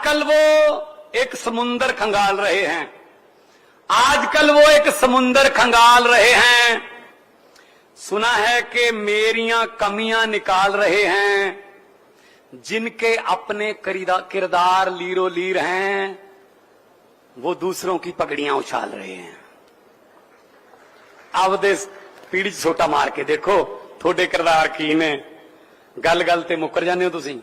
आजकल वो एक समुंदर खंगाल रहे हैं आजकल वो एक समुंदर खंगाल रहे हैं सुना है कि मेरियां कमियां निकाल रहे हैं जिनके अपने करीदा- किरदार लीरो लीर हैं वो दूसरों की पगड़ियां उछाल रहे हैं ਆਪਦੇ ਪੀੜੀ 'ਚ ਛੋਟਾ ਮਾਰ ਕੇ ਦੇਖੋ ਤੁਹਾਡੇ ਕਿਰਦਾਰ ਕੀ ਨੇ ਗੱਲ ਗੱਲ ਤੇ ਮੁੱਕਰ ਜਾਂਦੇ ਹੋ ਤੁਸੀਂ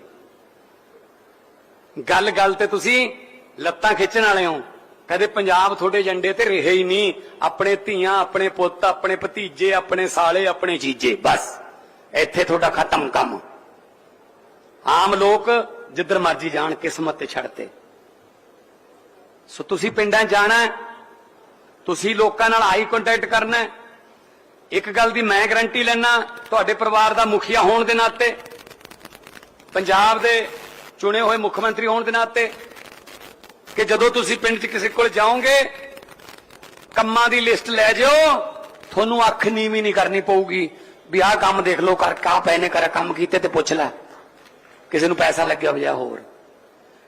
ਗੱਲ ਗੱਲ ਤੇ ਤੁਸੀਂ ਲੱਤਾਂ ਖਿੱਚਣ ਵਾਲੇ ਹੋ। ਕਦੇ ਪੰਜਾਬ ਤੁਹਾਡੇ ਏਜੰਡੇ ਤੇ ਰਹੇ ਹੀ ਨਹੀਂ। ਆਪਣੇ ਧੀਆਂ, ਆਪਣੇ ਪੁੱਤ, ਆਪਣੇ ਭਤੀਜੇ, ਆਪਣੇ ਸਾਲੇ, ਆਪਣੇ ਜੀਜੇ, ਬਸ। ਇੱਥੇ ਤੁਹਾਡਾ ਖਤਮ ਕੰਮ। ਆਮ ਲੋਕ ਜਿੱਧਰ ਮਰਜ਼ੀ ਜਾਣ, ਕਿਸਮਤ ਤੇ ਛੱਡਤੇ ਸੋ ਤੁਸੀਂ ਪਿੰਡਾਂ 'ਚ ਜਾਣਾ ਤੁਸੀਂ ਲੋਕਾਂ ਨਾਲ ਆਈ ਕੰਟੈਕਟ ਕਰਨਾ ਇੱਕ ਗੱਲ ਦੀ ਮੈਂ ਗਰੰਟੀ ਲੈਣਾ ਤੁਹਾਡੇ ਪਰਿਵਾਰ ਦਾ ਮੁਖੀਆ ਹੋਣ ਦੇ ਨਾਤੇ। ਪੰਜਾਬ ਦੇ ਚੁਣੇ ਹੋਏ ਮੁੱਖ ਮੰਤਰੀ ਹੋਣ ਦੇ ਨਾਤੇ ਕਿ ਜਦੋਂ ਤੁਸੀਂ ਪਿੰਡ 'ਚ ਕਿਸੇ ਕੋਲ ਜਾਓਗੇ, ਕੰਮਾਂ ਦੀ ਲਿਸਟ ਲੈ ਜਿਓ, ਤੁਹਾਨੂੰ ਅੱਖ ਨੀਵੀਂ ਨਹੀਂ ਕਰਨੀ ਪਊਗੀ ਵੀ ਆਹ ਕੰਮ ਦੇਖ ਲਓ, ਕਰ ਕਾ ਪੈ ਨੇ ਕੰਮ ਕੀਤੇ ਤੇ ਪੁੱਛ ਲੈ। ਕਿਸੇ ਨੂੰ ਪੈਸਾ ਲੱਗਿਆ ਹੋਇਆ ਹੋਰ।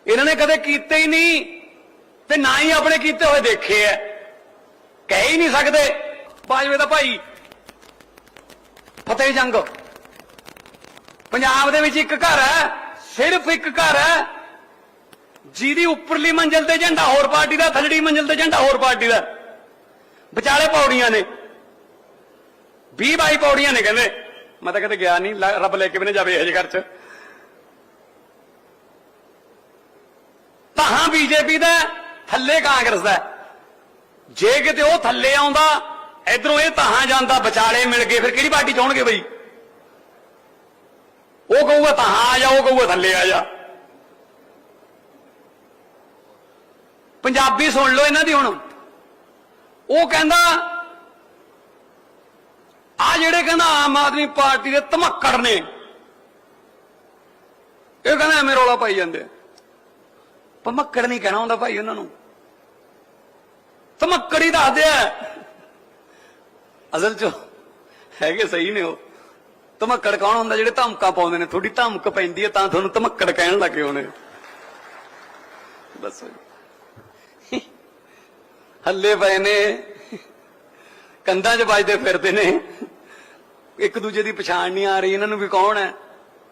ਇਹਨਾਂ ਨੇ ਕਦੇ ਕੀਤੇ ਹੀ ਨਹੀਂ ਤੇ ਨਾ ਹੀ ਆਪਣੇ ਕੀਤੇ ਹੋਏ ਦੇਖੇ ਐ। ਕਹਿ ਹੀ ਨਹੀਂ ਸਕਦੇ। ਬਾਜਵੇ ਦਾ ਭਾਈ, ਫਤਿਹ ਜੰਗ। ਪੰਜਾਬ ਦੇ ਵਿੱਚ ਇੱਕ ਘਰ ਹੈ। ਸਿਰਫ ਇੱਕ ਘਰ ਹੈ, ਜਿਹਦੀ ਉੱਪਰਲੀ ਮੰਜ਼ਲ ਤੇ ਝੰਡਾ, ਹੋਰ ਪਾਰਟੀ ਦਾ, ਥੱਲੜੀ ਮੰਜ਼ਲ ਤੇ ਝੰਡਾ, ਹੋਰ ਪਾਰਟੀ ਦਾ। ਵਿਚਾਲੇ ਪੌੜੀਆਂ ਨੇ। 20 ਬਾਈ ਪੌੜੀਆਂ ਨੇ ਕਹਿੰਦੇ। ਮੈਂ ਤਾਂ ਕਦੇ ਗਿਆ ਨਹੀਂ ਰੱਬ ਲੈ ਕੇ ਵੀ ਨਾ ਜਾਵੇ ਇਹ ਜਿਹੇ ਘਰ ਚ। ਤਾਂ ਬੀਜੇਪੀ ਦਾ ਥੱਲੇ ਕਾਂਗਰਸ ਦਾ ਜੇ ਕਿਤੇ ਉਹ ਥੱਲੇ ਆਉਂਦਾ, ਇਧਰੋਂ ਇਹ ਤਾਹਾਂ ਜਾਂਦਾ, ਵਿਚਾਲੇ ਮਿਲ ਗਏ, ਫਿਰ ਕਿਹੜੀ ਪਾਰਟੀ ਚਾਹਣਗੇ ਬਈ? ਉਹ ਕਹੂਗਾ ਤਾਹਾਂ ਆ ਜਾ, ਉਹ ਕਹੂਗਾ ਥੱਲੇ ਆ ਜਾ। ਪੰਜਾਬੀ ਸੁਣ ਲਓ ਇਹਨਾਂ ਦੀ ਹੁਣ। ਉਹ ਕਹਿੰਦਾ, ਆ ਜਿਹੜੇ ਕਹਿੰਦਾ ਆਮ ਆਦਮੀ ਪਾਰਟੀ ਦੇ ਧਮੱਕੜ ਨੇ, ਇਹ ਕਹਿੰਦਾ ਐਵੇਂ ਰੌਲਾ ਪਾਈ ਜਾਂਦੇ ਆ। ਧਮੱਕੜ ਨਹੀਂ ਕਹਿਣਾ ਹੁੰਦਾ ਭਾਈ ਉਹਨਾਂ ਨੂੰ। ਧਮੱਕੜ ਹੀ ਦੱਸਦੇ ਆ। ਅਸਲ ਚ ਹੈਗੇ ਸਹੀ ਨੇ ਉਹ। ਧਮੱਕੜ ਕੌਣ ਹੁੰਦਾ ਜਿਹੜੇ ਧਮਕਾਂ ਪਾਉਂਦੇ ਨੇ? ਥੋੜੀ ਧਮਕ ਪੈਂਦੀ ਹੈ ਤਾਂ ਤੁਹਾਨੂੰ ਧਮੱਕੜ ਕਹਿਣ ਲੱਗੇ ਹੋਣੇ। ਦੱਸੋ ਹੱਲੇ ਪਏ ਨੇ। ਕੰਧਾਂ 'ਚ ਵੱਜਦੇ ਫਿਰਦੇ ਨੇ। ਇੱਕ ਦੂਜੇ ਦੀ ਪਛਾਣ ਨਹੀਂ ਆ ਰਹੀ। ਇਹਨਾਂ ਨੂੰ ਵੀ ਕੌਣ ਹੈ?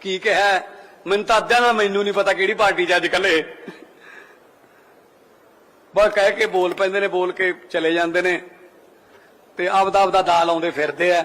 ਕੀ ਕਿਹਾ ਮੈਨੂੰ ਤਾਂ ਅੱਧਿਆਂ ਨਾਲ ਮੈਨੂੰ ਨਹੀਂ ਪਤਾ ਕਿਹੜੀ ਪਾਰਟੀ 'ਚ ਅੱਜ ਕੱਲੇ ਬਸ ਕਹਿ ਕੇ ਬੋਲ ਪੈਂਦੇ ਨੇ, ਬੋਲ ਕੇ ਚਲੇ ਜਾਂਦੇ ਨੇ। ਤੇ ਆਪਦਾ ਆਪਦਾ ਦਾ ਲਾਉਂਦੇ ਫਿਰਦੇ ਆ।